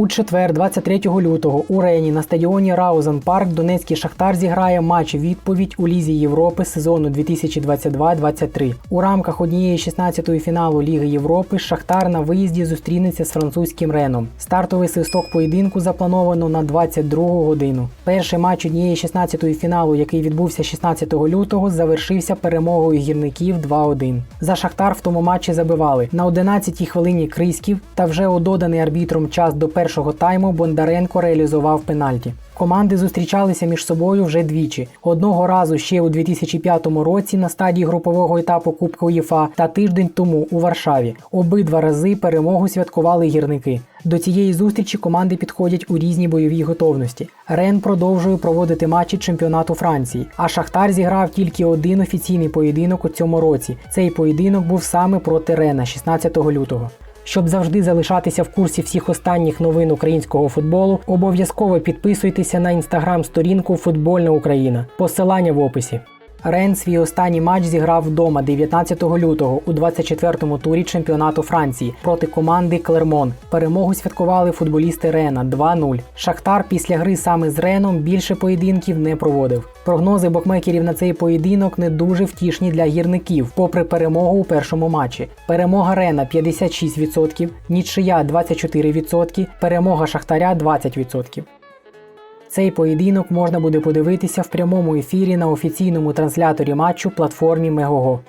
У четвер, 23 лютого, у Рені на стадіоні Раузен Парк Донецький Шахтар зіграє матч відповідь у Лізі Європи сезону 2022-23. У рамках однієї 16-ї фіналу Ліги Європи Шахтар на виїзді зустрінеться з французьким Реном. Стартовий свисток поєдинку заплановано на 22 годину. Перший матч однієї 16-ї фіналу, який відбувся 16 лютого, завершився перемогою гірників 2-1. За Шахтар в тому матчі забивали на 11-й хвилині Криськів та вже у доданий арбітром час до першого тайму Бондаренко реалізував пенальті. Команди зустрічалися між собою вже двічі: одного разу ще у 2005 році на стадії групового етапу Кубка УЄФА та тиждень тому у Варшаві. Обидва рази перемогу святкували гірники. До цієї зустрічі команди підходять у різній бойовій готовності. Рен продовжує проводити матчі чемпіонату Франції, а Шахтар зіграв тільки один офіційний поєдинок у цьому році. Цей поєдинок був саме проти Рена 16 лютого. Щоб завжди залишатися в курсі всіх останніх новин українського футболу, обов'язково підписуйтеся на інстаграм-сторінку Футбольна Україна. Посилання в описі. Рен свій останній матч зіграв вдома 19 лютого у 24-му турі чемпіонату Франції проти команди Клермон. Перемогу святкували футболісти Рена 2-0. Шахтар після гри саме з Реном більше поєдинків не проводив. Прогнози бокмекерів на цей поєдинок не дуже втішні для гірників, попри перемогу у першому матчі. Перемога Рена 56%, нічия 24%, перемога Шахтаря 20%. Цей поєдинок можна буде подивитися в прямому ефірі на офіційному трансляторі матчу платформі Мегого.